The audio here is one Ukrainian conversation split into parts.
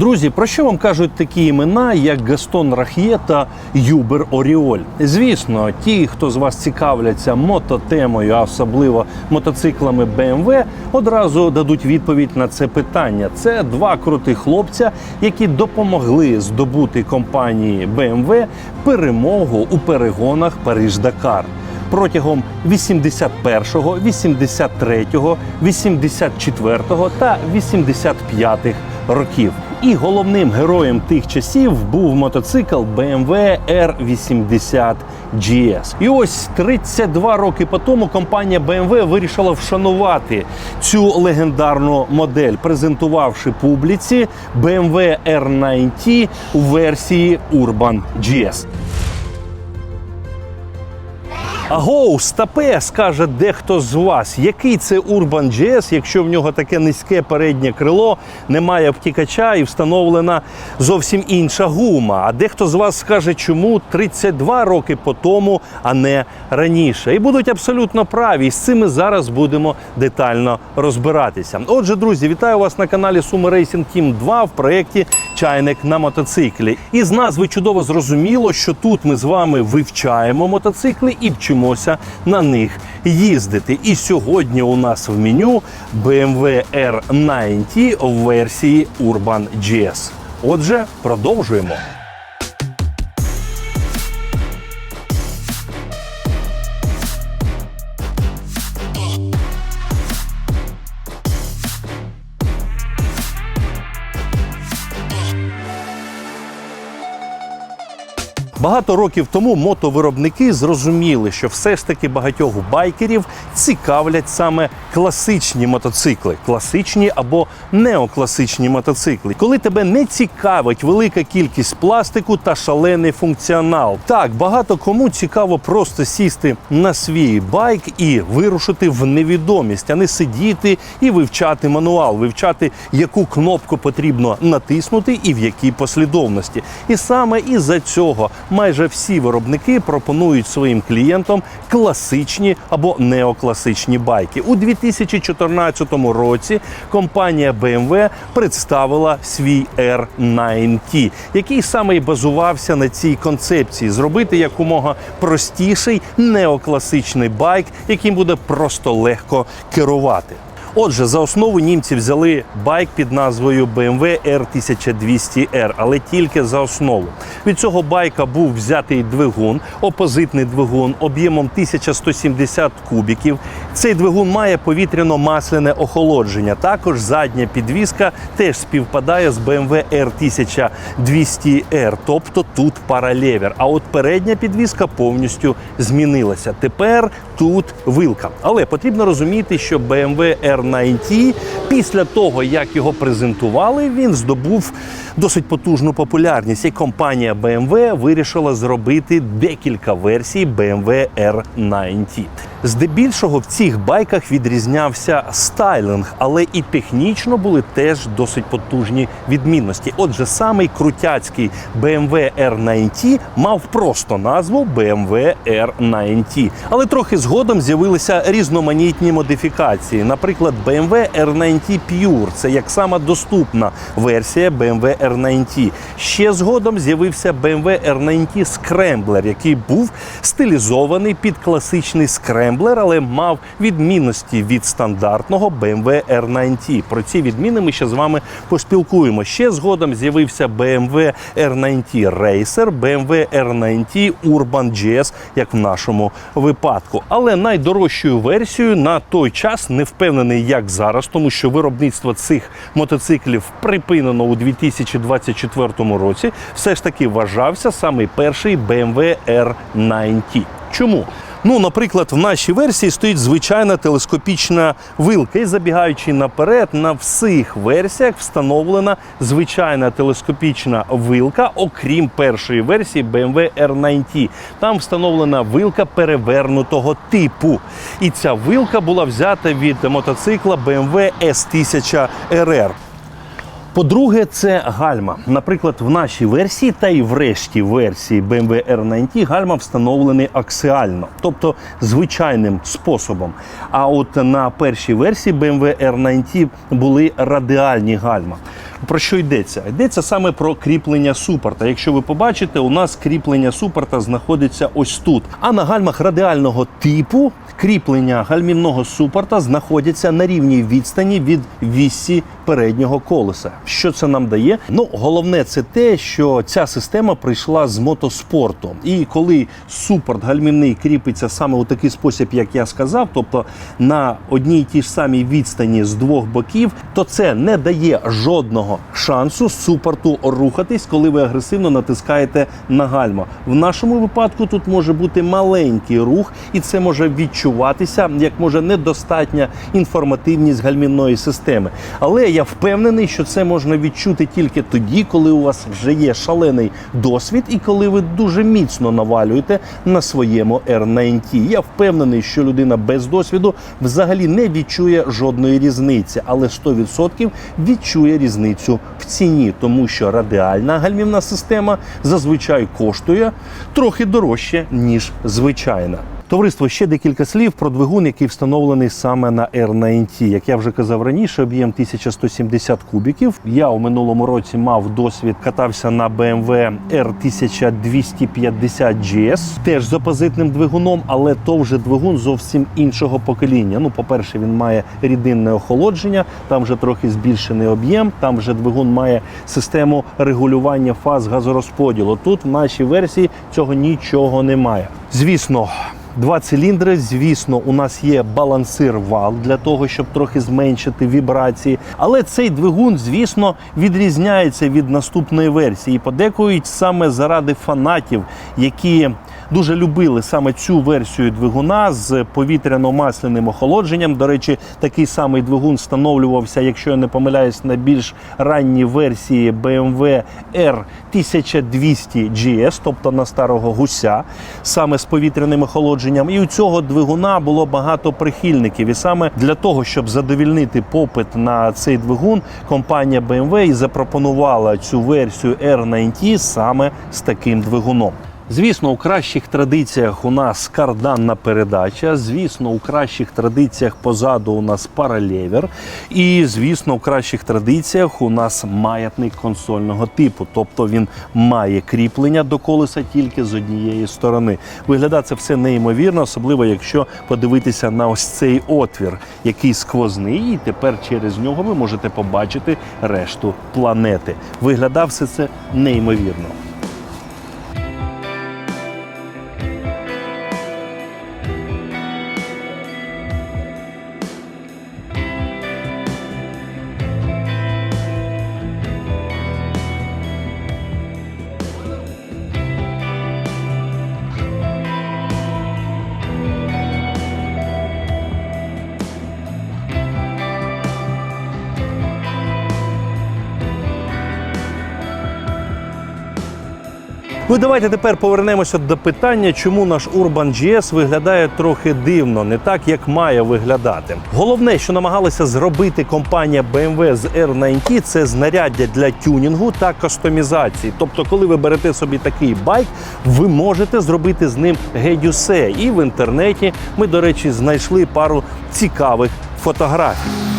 Друзі, про що вам кажуть такі імена, як Гастон Рах'є та Юбер Оріоль? Звісно, ті, хто з вас цікавляться мототемою, а особливо мотоциклами BMW, одразу дадуть відповідь на це питання. Це два крутих хлопця, які допомогли здобути компанії BMW перемогу у перегонах Париж-Дакар протягом 81-го, 83-го, 84-го та 85-х років. І головним героєм тих часів був мотоцикл BMW R80 GS. І ось 32 роки по тому компанія BMW вирішила вшанувати цю легендарну модель, презентувавши публіці BMW R90 у версії Urban GS. Агоу, стапе, скаже дехто з вас, який це Urban GS, якщо в нього таке низьке переднє крило, немає обтікача і встановлена зовсім інша гума. А дехто з вас скаже, чому 32 роки по тому, а не раніше. І будуть абсолютно праві. І з цим ми зараз будемо детально розбиратися. Отже, друзі, вітаю вас на каналі Суми Racing Team 2 в проєкті Чайник на мотоциклі. І з назви чудово зрозуміло, що тут ми з вами вивчаємо мотоцикли і вчимося на них їздити. І сьогодні у нас в меню BMW R90 в версії Urban GS. Отже, продовжуємо. Багато років тому мотовиробники зрозуміли, що все ж таки багатьох байкерів цікавлять саме класичні мотоцикли, класичні або неокласичні мотоцикли, коли тебе не цікавить велика кількість пластику та шалений функціонал. Так, багато кому цікаво просто сісти на свій байк і вирушити в невідомість, а не сидіти і вивчати мануал, вивчати, яку кнопку потрібно натиснути і в якій послідовності. І саме із-за цього майже всі виробники пропонують своїм клієнтам класичні або неокласичні байки. У 2014 році компанія BMW представила свій R90, який саме і базувався на цій концепції зробити якомога простіший неокласичний байк, яким буде просто легко керувати. Отже, за основу німці взяли байк під назвою BMW R1200R, але тільки за основу. Від цього байка був взятий двигун, опозитний двигун об'ємом 1170 кубіків. Цей двигун має повітряно-масляне охолодження. Також задня підвіска теж співпадає з BMW R1200R, тобто тут паралевер. А от передня підвіска повністю змінилася. Тепер тут вилка. Але потрібно розуміти, що BMW R90 після того, як його презентували, він здобув досить потужну популярність. І компанія BMW вирішила зробити декілька версій BMW R90. Здебільшого в цих байках відрізнявся стайлинг, але і технічно були теж досить потужні відмінності. Отже, самий крутяцький BMW R90 мав просто назву BMW R90. Але трохи згодом з'явилися різноманітні модифікації. Наприклад, BMW R90 Pure – це як сама доступна версія BMW R90. Ще згодом з'явився BMW R90 Scrambler, який був стилізований під класичний скремблер, але мав відмінності від стандартного BMW R90. Про ці відміни ми ще з вами поспілкуємо. Ще згодом з'явився BMW R90 Racer, BMW R90 Urban GS, як в нашому випадку. Але найдорожчою версією на той час не впевнений, як зараз, тому що виробництво цих мотоциклів припинено у 2024 році. Все ж таки вважався саме перший BMW R90. Чому? Ну, наприклад, в нашій версії стоїть звичайна телескопічна вилка. І забігаючи наперед, на всіх версіях встановлена звичайна телескопічна вилка, окрім першої версії BMW R90. Там встановлена вилка перевернутого типу. І ця вилка була взята від мотоцикла BMW S1000 RR. По-друге, це гальма. Наприклад, в нашій версії та й в решті версії BMW R90 гальма встановлений аксіально, тобто звичайним способом. А от на першій версії BMW R90 були радіальні гальма. Про що йдеться? Йдеться саме про кріплення супорта. Якщо ви побачите, у нас кріплення супорта знаходиться ось тут. А на гальмах радіального типу кріплення гальмівного супорта знаходяться на рівній відстані від вісі переднього колеса. Що це нам дає? Ну, головне, це те, що ця система прийшла з мотоспорту. І коли супорт гальмівний кріпиться саме у такий спосіб, як я сказав, тобто на одній тій ж самій відстані з двох боків, то це не дає жодного шансу супорту рухатись, коли ви агресивно натискаєте на гальма. В нашому випадку тут може бути маленький рух, і це може відчуватися як може недостатня інформативність гальмівної системи. Але я впевнений, що це можна відчути тільки тоді, коли у вас вже є шалений досвід, і коли ви дуже міцно навалюєте на своєму R9T. Я впевнений, що людина без досвіду взагалі не відчує жодної різниці, але 100% відчує різницю в ціні, тому що радіальна гальмівна система зазвичай коштує трохи дорожче ніж звичайна. Товариство ще декілька слів про двигун, який встановлений саме на R9T. Як я вже казав раніше, об'єм 1170 кубіків. Я у минулому році мав досвід, катався на BMW R1250 GS, теж з опозитним двигуном, але то вже двигун зовсім іншого покоління. Ну, по-перше, він має рідинне охолодження, там вже трохи збільшений об'єм, там вже двигун має систему регулювання фаз газорозподілу. Тут в нашій версії цього нічого немає. Звісно. Два циліндри, звісно, у нас є балансир вал для того, щоб трохи зменшити вібрації. Але цей двигун, звісно, відрізняється від наступної версії. Подекують саме заради фанатів, які дуже любили саме цю версію двигуна з повітряно-масляним охолодженням. До речі, такий самий двигун встановлювався, якщо я не помиляюсь, на більш ранній версії BMW R1200 GS, тобто на старого гуся, саме з повітряним охолодженням. І у цього двигуна було багато прихильників. І саме для того, щоб задовільнити попит на цей двигун, компанія BMW і запропонувала цю версію R9T саме з таким двигуном. Звісно, у кращих традиціях у нас карданна передача. Звісно, у кращих традиціях позаду у нас паралевер. І, звісно, у кращих традиціях у нас маятник консольного типу. Тобто він має кріплення до колеса тільки з однієї сторони. Виглядає це все неймовірно, особливо якщо подивитися на ось цей отвір, який сквозний, і тепер через нього ви можете побачити решту планети. Виглядав все це неймовірно. Ну давайте тепер повернемося до питання, чому наш Urban GS виглядає трохи дивно, не так як має виглядати. Головне, що намагалася зробити компанія BMW з R9T, це знаряддя для тюнінгу та кастомізації. Тобто, коли ви берете собі такий байк, ви можете зробити з ним геть усе. І в інтернеті ми, до речі, знайшли пару цікавих фотографій.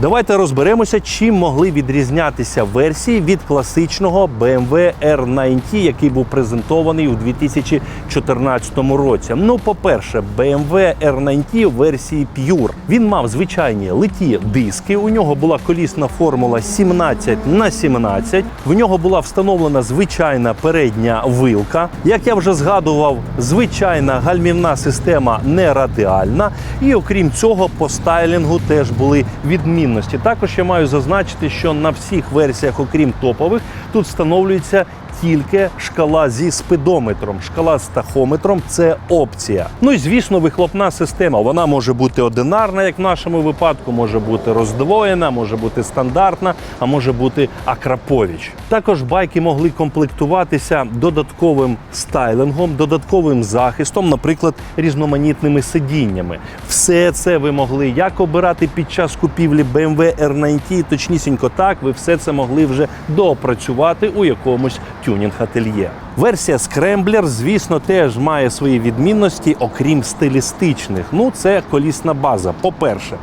Давайте розберемося, чим могли відрізнятися версії від класичного BMW R9T, який був презентований у 2014 році. Ну, по-перше, BMW R9T версії Pure. Він мав звичайні литі диски. У нього була колісна формула 17 на 17. В нього була встановлена звичайна передня вилка. Як я вже згадував, звичайна гальмівна система не радіальна. І окрім цього, по стайлінгу теж були відмінності. Також я маю зазначити, що на всіх версіях, окрім топових, тут встановлюється тільки шкала зі спидометром. Шкала з тахометром це опція. Ну і звісно, вихлопна система. Вона може бути одинарна, як в нашому випадку, може бути роздвоєна, може бути стандартна, а може бути акраповіч. Також байки могли комплектуватися додатковим стайлингом, додатковим захистом, наприклад, різноманітними сидіннями. Все це ви могли як обирати під час купівлі BMW R90, точнісінько так, ви все це могли вже доопрацювати у якомусь тюнінг-ательє. Версія Scrambler, звісно, теж має свої відмінності, окрім стилістичних. Ну, це колісна база. По-перше,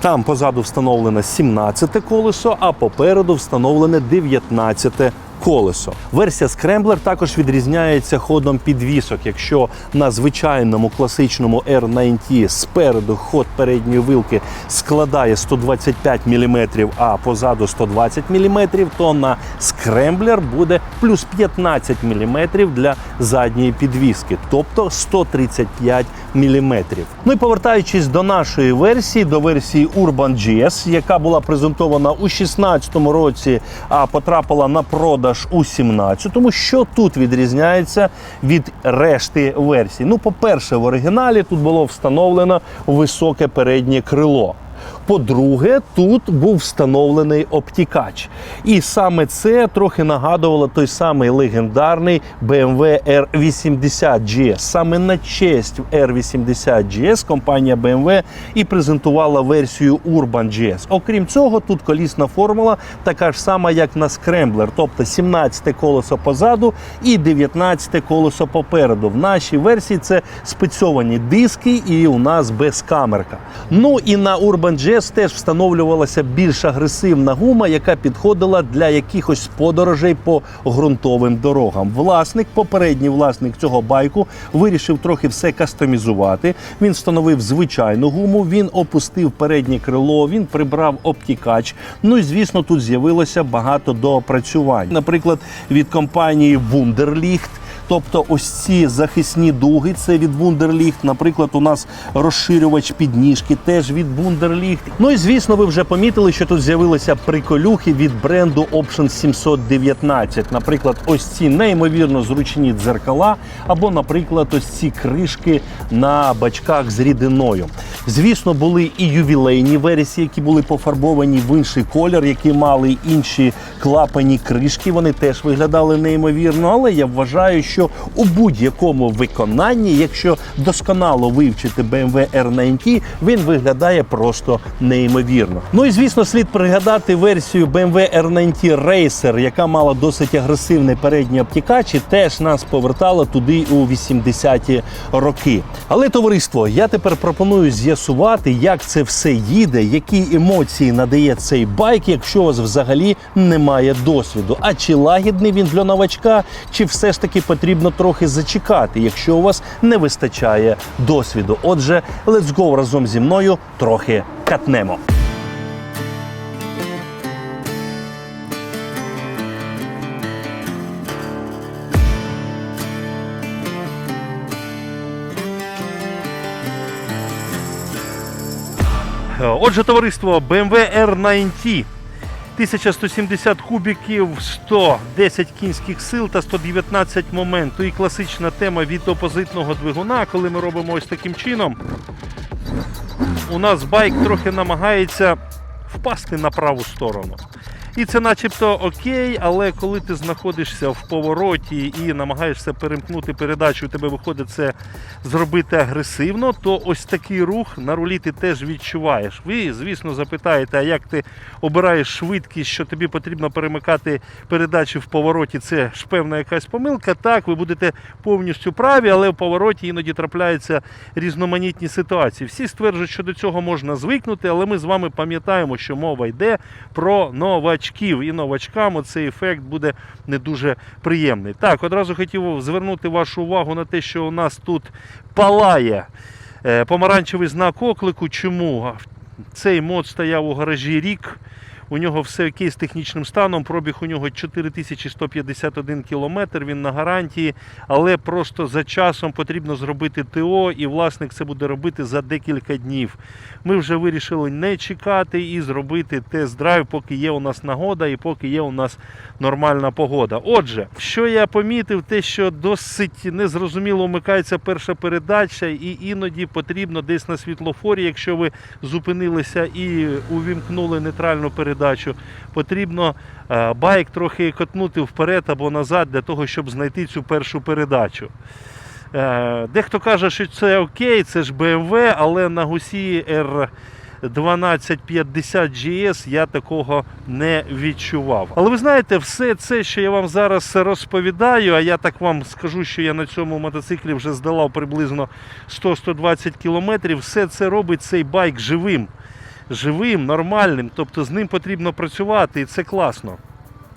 там позаду встановлене 17 колесо, а попереду встановлене 19 колесо. Версія Scrambler також відрізняється ходом підвісок. Якщо на звичайному класичному R90 спереду ход передньої вилки складає 125 мм, а позаду 120 мм, то на Scrambler буде плюс 15 мм для задньої підвіски, тобто 135 мм. Ну і повертаючись до нашої версії, до версії Urban GS, яка була презентована у 2016 році, а потрапила на продаж у 17-му. Що тут відрізняється від решти версій? Ну, по-перше, в оригіналі тут було встановлено високе переднє крило. По-друге, тут був встановлений обтікач. І саме це трохи нагадувало той самий легендарний BMW R80 GS. Саме на честь R80 GS компанія BMW і презентувала версію Urban GS. Окрім цього, тут колісна формула така ж сама, як на Scrambler, тобто 17 колесо позаду і 19 колесо попереду. В нашій версії це спецьовані диски, і у нас безкамерка. Ну і на Urban GS теж встановлювалася більш агресивна гума, яка підходила для якихось подорожей по ґрунтовим дорогам. Власник, попередній власник цього байку, вирішив трохи все кастомізувати. Він встановив звичайну гуму, він опустив переднє крило, він прибрав обтікач. Ну і звісно, тут з'явилося багато доопрацювань. Наприклад, від компанії Wunderlicht Тобто ось ці захисні дуги, це від Wunderlicht. Наприклад, у нас розширювач підніжки теж від Wunderlicht. Ну і звісно, ви вже помітили, що тут з'явилися приколюхи від бренду Option 719. Наприклад, ось ці неймовірно зручні дзеркала, або, наприклад, ось ці кришки на бачках з рідиною. Звісно, були і ювілейні версії, які були пофарбовані в інший колір, які мали інші клапані кришки. Вони теж виглядали неймовірно, але я вважаю, що у будь-якому виконанні, якщо досконало вивчити BMW R90, він виглядає просто неймовірно. Ну і звісно, слід пригадати версію BMW R90 Racer, яка мала досить агресивний передній обтікач і теж нас повертала туди у 80-ті роки. Але товариство, я тепер пропоную з'ясувати, як це все їде, які емоції надає цей байк, якщо у вас взагалі немає досвіду. А чи лагідний він для новачка, чи все ж таки потрібно трохи зачекати, якщо у вас не вистачає досвіду. Отже, let's go разом зі мною трохи катнемо. Отже, товариство BMW R90. 1170 кубіків, 110 кінських сил та 119 моменту. І класична тема від опозитного двигуна, коли ми робимо ось таким чином. У нас байк трохи намагається впасти на праву сторону. І це начебто окей, але коли ти знаходишся в повороті і намагаєшся перемкнути передачу, у тебе виходить це зробити агресивно, то ось такий рух на рулі ти теж відчуваєш. Ви, звісно, запитаєте, а як ти обираєш швидкість, що тобі потрібно перемикати передачі в повороті, це ж певна якась помилка. Так, ви будете повністю праві, але в повороті іноді трапляються різноманітні ситуації. Всі стверджують, що до цього можна звикнути, але ми з вами пам'ятаємо, що мова йде про новачків. І новачкам цей ефект буде не дуже приємний. Так, одразу хотів звернути вашу увагу на те, що у нас тут палає е, помаранчевий знак оклику. Чому? Цей мод стояв у гаражі рік. У нього все окей з технічним станом. Пробіг у нього 4151 кілометр. Він на гарантії, але просто за часом потрібно зробити ТО, і власник це буде робити за декілька днів. Ми вже вирішили не чекати і зробити тест-драйв, поки є у нас нагода і поки є у нас нормальна погода. Отже, що я помітив, те, що досить незрозуміло вмикається перша передача, і іноді потрібно десь на світлофорі, якщо ви зупинилися і увімкнули нейтральну передачу, потрібно е, байк трохи котнути вперед або назад для того, щоб знайти цю першу передачу. Е, Дехто каже, що це окей, це ж BMW, але на гусі R1250 GS я такого не відчував. Але ви знаєте, все це, що я вам зараз розповідаю, а я так вам скажу, що я на цьому мотоциклі вже здолав приблизно 100-120 кілометрів, все це робить цей байк живим. Живим, нормальним, тобто з ним потрібно працювати, і це класно.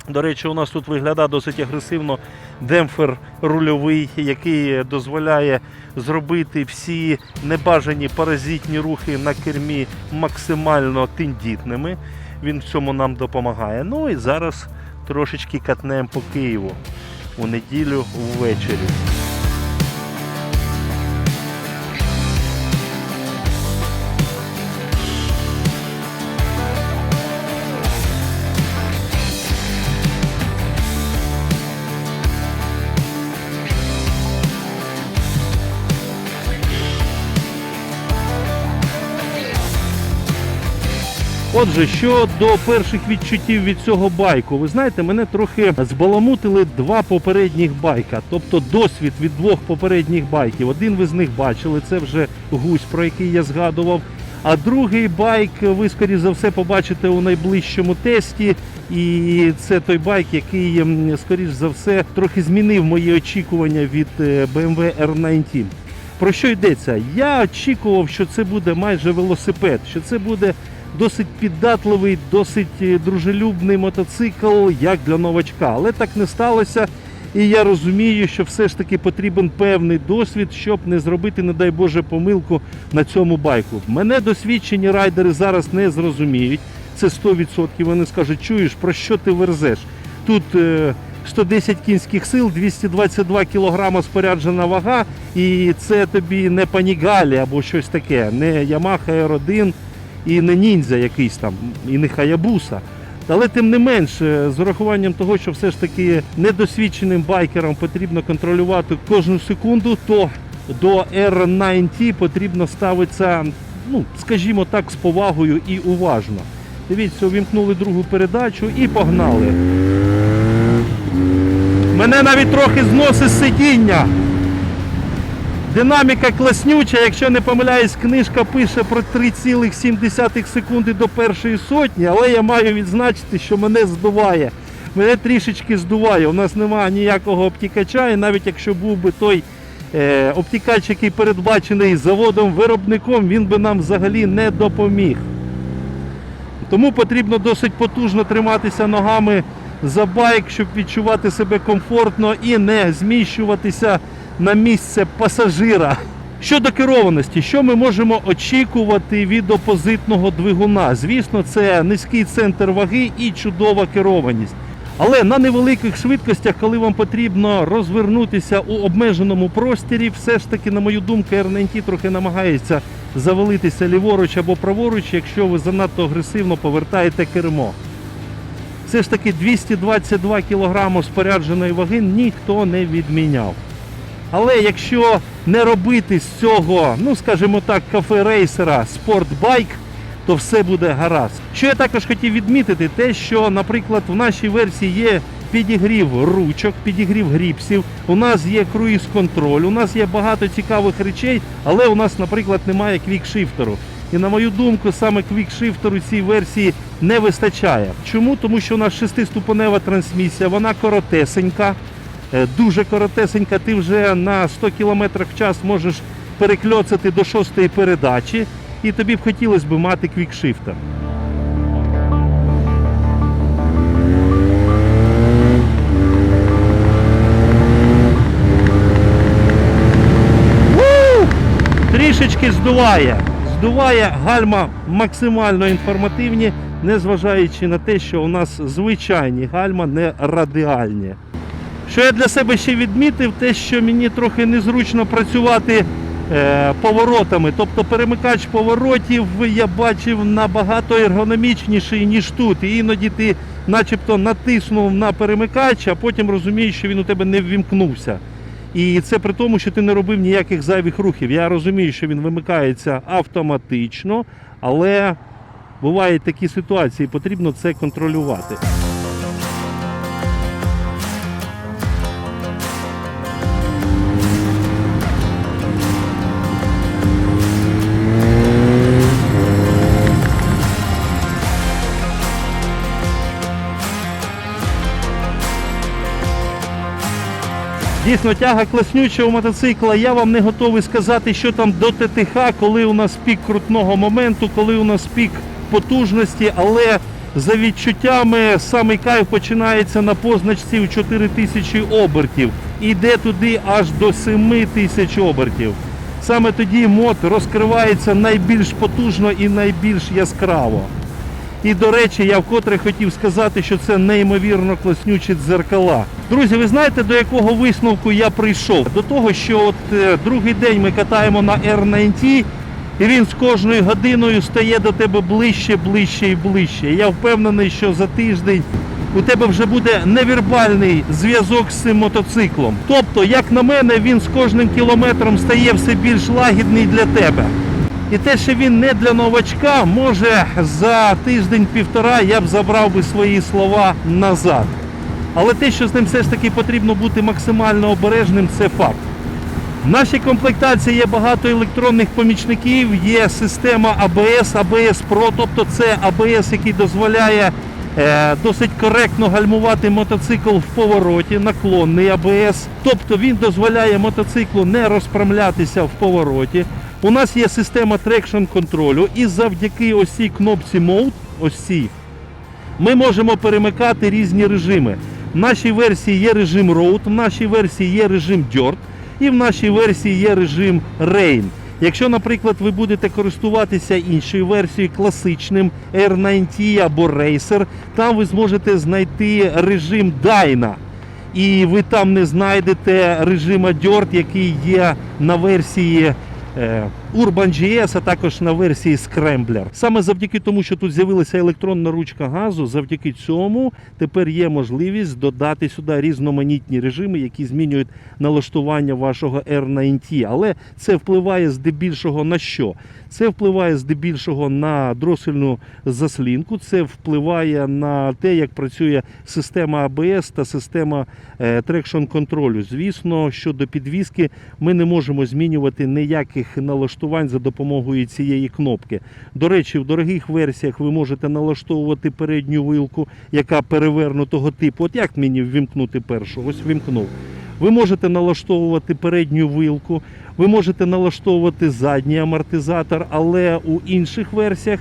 До речі, у нас тут виглядає досить агресивно демпфер рульовий, який дозволяє зробити всі небажані паразитні рухи на кермі максимально тендітними. Він в цьому нам допомагає. Ну і зараз трошечки катнемо по Києву у неділю ввечері. Отже, що до перших відчуттів від цього байку, ви знаєте, мене трохи збаламутили два попередніх байка, тобто досвід від двох попередніх байків. Один ви з них бачили, це вже гусь, про який я згадував. А другий байк ви, скоріш за все, побачите у найближчому тесті. І це той байк, який, скоріш за все, трохи змінив мої очікування від е, BMW R19. Про що йдеться? Я очікував, що це буде майже велосипед, що це буде досить піддатливий, досить е, дружелюбний мотоцикл, як для новачка. Але так не сталося. І я розумію, що все ж таки потрібен певний досвід, щоб не зробити, не дай Боже, помилку на цьому байку. Мене досвідчені райдери зараз не зрозуміють. Це 100%. Вони скажуть, чуєш, про що ти верзеш? Тут е, 110 кінських сил, 222 кілограма споряджена вага, і це тобі не панігалі або щось таке, не Yamaha R1 і не ніндзя якийсь там, і не Хаябуса. Але тим не менш, е, з урахуванням того, що все ж таки недосвідченим байкерам потрібно контролювати кожну секунду, то до R9T потрібно ставитися, ну, скажімо так, з повагою і уважно. Дивіться, увімкнули другу передачу і погнали. Мене навіть трохи зносить сидіння. Динаміка класнюча, якщо не помиляюсь, книжка пише про 3,7 секунди до першої сотні, але я маю відзначити, що мене здуває. Мене трішечки здуває. У нас немає ніякого обтікача, і навіть якщо був би той е, обтікач, який передбачений заводом-виробником, він би нам взагалі не допоміг. Тому потрібно досить потужно триматися ногами за байк, щоб відчувати себе комфортно і не зміщуватися на місце пасажира. Щодо керованості, що ми можемо очікувати від опозитного двигуна? Звісно, це низький центр ваги і чудова керованість. Але на невеликих швидкостях, коли вам потрібно розвернутися у обмеженому просторі, все ж таки, на мою думку, R9 трохи намагається завалитися ліворуч або праворуч, якщо ви занадто агресивно повертаєте кермо. Все ж таки 222 кг спорядженої ваги ніхто не відміняв. Але якщо не робити з цього, ну скажімо так, кафе-рейсера спортбайк, то все буде гаразд. Що я також хотів відмітити, те, що, наприклад, в нашій версії є підігрів ручок, підігрів гріпсів, у нас є круїз-контроль, у нас є багато цікавих речей, але у нас, наприклад, немає квікшифтеру. І на мою думку, саме квікшифтеру цій версії не вистачає. Чому? Тому що у нас шестиступенева трансмісія, вона коротесенька, дуже коротесенька. Ти вже на 100 км в час можеш перекльоцати до шостої передачі, і тобі б хотілося б мати квікшифтер. Трішечки здуває. Здуває гальма максимально інформативні, незважаючи на те, що у нас звичайні гальма не радіальні. Що я для себе ще відмітив, те, що мені трохи незручно працювати е, поворотами. Тобто перемикач поворотів я бачив набагато ергономічніший, ніж тут. І іноді ти начебто натиснув на перемикач, а потім розумієш, що він у тебе не ввімкнувся. І це при тому, що ти не робив ніяких зайвих рухів. Я розумію, що він вимикається автоматично, але бувають такі ситуації, потрібно це контролювати. Дійсно, тяга класнюча у мотоцикла. Я вам не готовий сказати, що там до ТТХ, коли у нас пік крутного моменту, коли у нас пік потужності, але за відчуттями самий кайф починається на позначці у 4000 обертів. І йде туди аж до 7000 обертів. Саме тоді мод розкривається найбільш потужно і найбільш яскраво. І до речі, я вкотре хотів сказати, що це неймовірно класнючі дзеркала. Друзі, ви знаєте, до якого висновку я прийшов? До того, що от е, другий день ми катаємо на R90, і він з кожною годиною стає до тебе ближче, ближче і ближче. Я впевнений, що за тиждень у тебе вже буде невірбальний зв'язок з цим мотоциклом. Тобто, як на мене, він з кожним кілометром стає все більш лагідний для тебе. І те, що він не для новачка, може за тиждень-півтора я б забрав би свої слова назад. Але те, що з ним все ж таки потрібно бути максимально обережним, це факт. В нашій комплектації є багато електронних помічників, є система ABS, ABS Pro, тобто це ABS, який дозволяє е, досить коректно гальмувати мотоцикл в повороті, наклонний ABS. Тобто він дозволяє мотоциклу не розпрямлятися в повороті. У нас є система трекшн контролю і завдяки ось кнопці Mode, ось ми можемо перемикати різні режими. В нашій версії є режим Road, в нашій версії є режим Dirt і в нашій версії є режим Rain. Якщо, наприклад, ви будете користуватися іншою версією класичним R90 або Racer, там ви зможете знайти режим Dyna. І ви там не знайдете режима Dirt, який є на версії е, Urban GS, а також на версії Scrambler. Саме завдяки тому, що тут з'явилася електронна ручка газу, завдяки цьому тепер є можливість додати сюди різноманітні режими, які змінюють налаштування вашого R90. Але це впливає здебільшого на що? Це впливає здебільшого на дросельну заслінку, це впливає на те, як працює система ABS та система трекшн контролю. Звісно, щодо підвіски ми не можемо змінювати ніяких налаштувань за допомогою цієї кнопки. До речі, в дорогих версіях ви можете налаштовувати передню вилку, яка перевернутого типу. От як мені ввімкнути першу? Ось вімкнув. Ви можете налаштовувати передню вилку, ви можете налаштовувати задній амортизатор, але у інших версіях,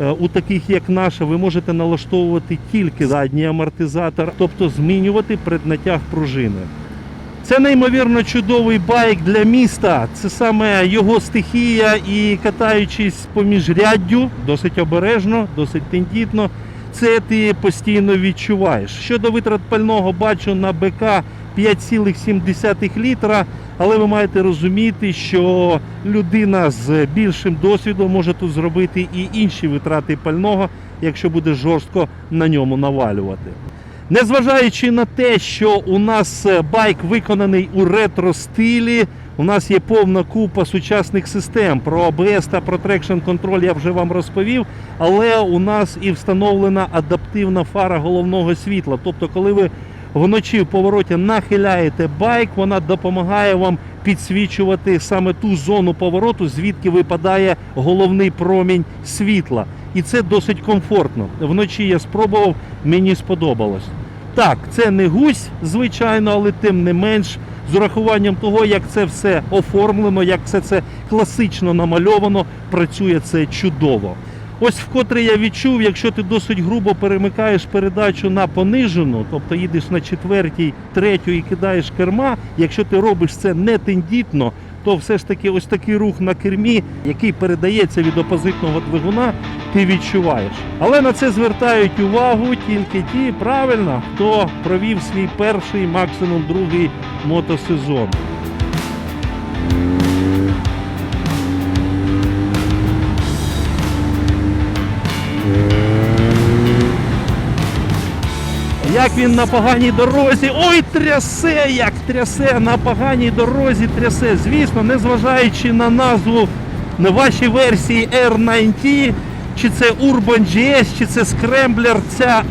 е, у таких як наша, ви можете налаштовувати тільки задній амортизатор, тобто змінювати преднатяг пружини. Це неймовірно чудовий байк для міста. Це саме його стихія і катаючись поміж ряддю, досить обережно, досить тендітно. Це ти постійно відчуваєш. Щодо витрат пального, бачу на БК 5,7 літра, але ви маєте розуміти, що людина з більшим досвідом може тут зробити і інші витрати пального, якщо буде жорстко на ньому навалювати. Незважаючи на те, що у нас е, байк виконаний у ретро стилі, у нас є повна купа сучасних систем. Про ABS та про трекшн контроль я вже вам розповів. Але у нас і встановлена адаптивна фара головного світла. Тобто, коли ви вночі в повороті нахиляєте байк, вона допомагає вам підсвічувати саме ту зону повороту, звідки випадає головний промінь світла. І це досить комфортно. Вночі я спробував, мені сподобалось. Так, це не гусь, звичайно, але тим не менш, з урахуванням того, як це все оформлено, як все це класично намальовано, працює це чудово. Ось вкотре я відчув, якщо ти досить грубо перемикаєш передачу на понижену, тобто їдеш на четвертій, третю і кидаєш керма, якщо ти робиш це не тендітно, то все ж таки ось такий рух на кермі, який передається від опозитного двигуна, ти відчуваєш. Але на це звертають увагу тільки ті, правильно, хто провів свій перший, максимум другий мотосезон. Як він на поганій дорозі. Ой, трясе, як трясе на поганій дорозі трясе. Звісно, незважаючи на назву на вашій версії R90, чи це Urban GS, чи це Scrambler, ця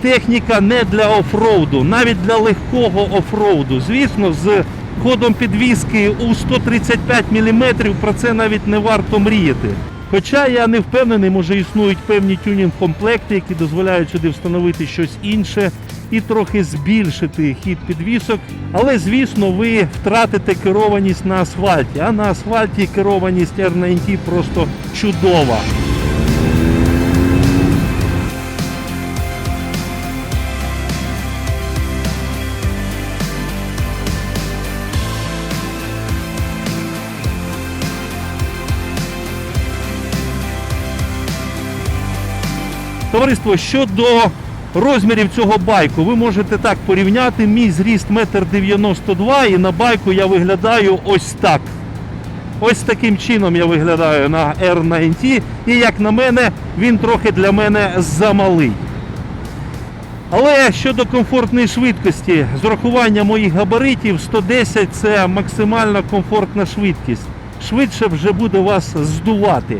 техніка не для офроуду, навіть для легкого офроуду. Звісно, з ходом підвіски у 135 мм про це навіть не варто мріяти. Хоча я не впевнений, може існують певні тюнінг-комплекти, які дозволяють сюди встановити щось інше і трохи збільшити хід підвісок. Але звісно, ви втратите керованість на асфальті. А на асфальті керованість R90 просто чудова. Товариство, щодо розмірів цього байку, ви можете так порівняти. Мій зріст 1,92 м і на байку я виглядаю ось так. Ось таким чином я виглядаю на R90. І як на мене, він трохи для мене замалий. Але щодо комфортної швидкості, з урахуванням моїх габаритів 110 це максимальна комфортна швидкість. Швидше вже буде вас здувати.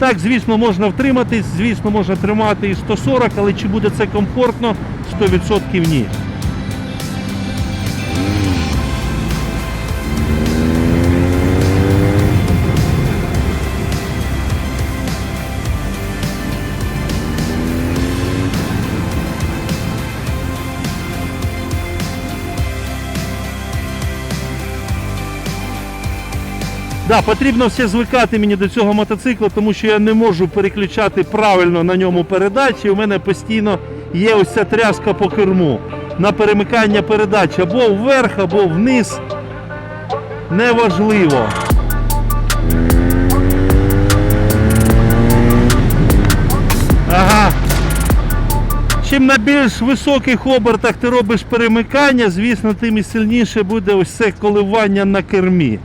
Так, звісно, можна втриматись, звісно, можна тримати і 140, але чи буде це комфортно? 100% ні. Да, потрібно все звикати мені до цього мотоциклу, тому що я не можу переключати правильно на ньому передачі. У мене постійно є ось ця тряска по керму. На перемикання передач або вверх, або вниз. Неважливо. Ага. Чим на більш високих обертах ти робиш перемикання, звісно, тим і сильніше буде ось це коливання на кермі.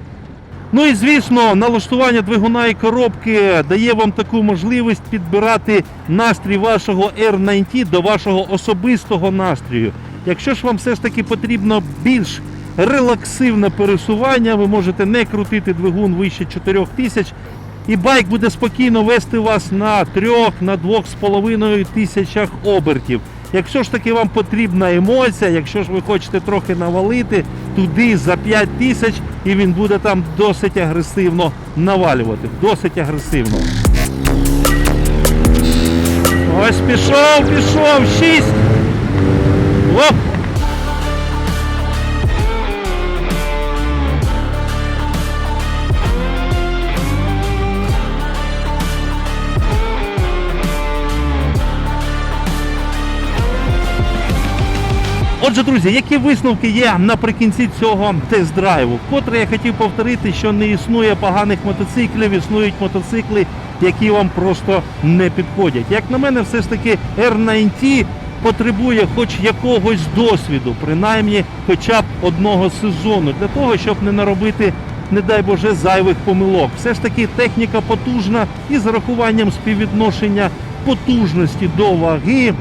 Ну і звісно, налаштування двигуна і коробки дає вам таку можливість підбирати настрій вашого R90 до вашого особистого настрою. Якщо ж вам все ж таки потрібно більш релаксивне пересування, ви можете не крутити двигун вище 4000 і байк буде спокійно вести вас на 3 на 2,5 тисячах обертів. Якщо ж таки вам потрібна емоція, якщо ж ви хочете трохи навалити туди за 5 тисяч, і він буде там досить агресивно навалювати. Досить агресивно. Ось пішов, пішов, 6. Оп! Отже, друзі, які висновки є наприкінці цього тест-драйву? Вкотре я хотів повторити, що не існує поганих мотоциклів, існують мотоцикли, які вам просто не підходять. Як на мене, все ж таки R90 потребує хоч якогось досвіду, принаймні хоча б одного сезону, для того, щоб не наробити, не дай Боже, зайвих помилок. Все ж таки техніка потужна і з рахуванням співвідношення потужності до ваги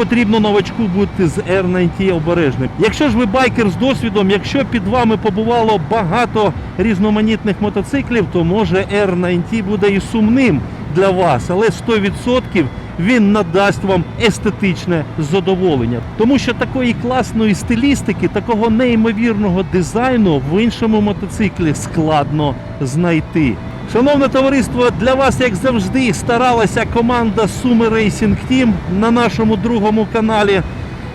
потрібно новачку бути з R90 обережним. Якщо ж ви байкер з досвідом, якщо під вами побувало багато різноманітних мотоциклів, то може R90 буде і сумним для вас, але 100% він надасть вам естетичне задоволення. Тому що такої класної стилістики, такого неймовірного дизайну в іншому мотоциклі складно знайти. Шановне товариство, для вас, як завжди, старалася команда Суми Racing Team на нашому другому каналі.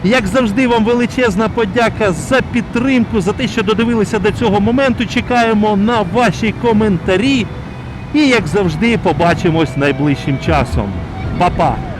Як завжди, вам величезна подяка за підтримку, за те, що додивилися до цього моменту. Чекаємо на ваші коментарі. І як завжди, побачимось найближчим часом. Па-па!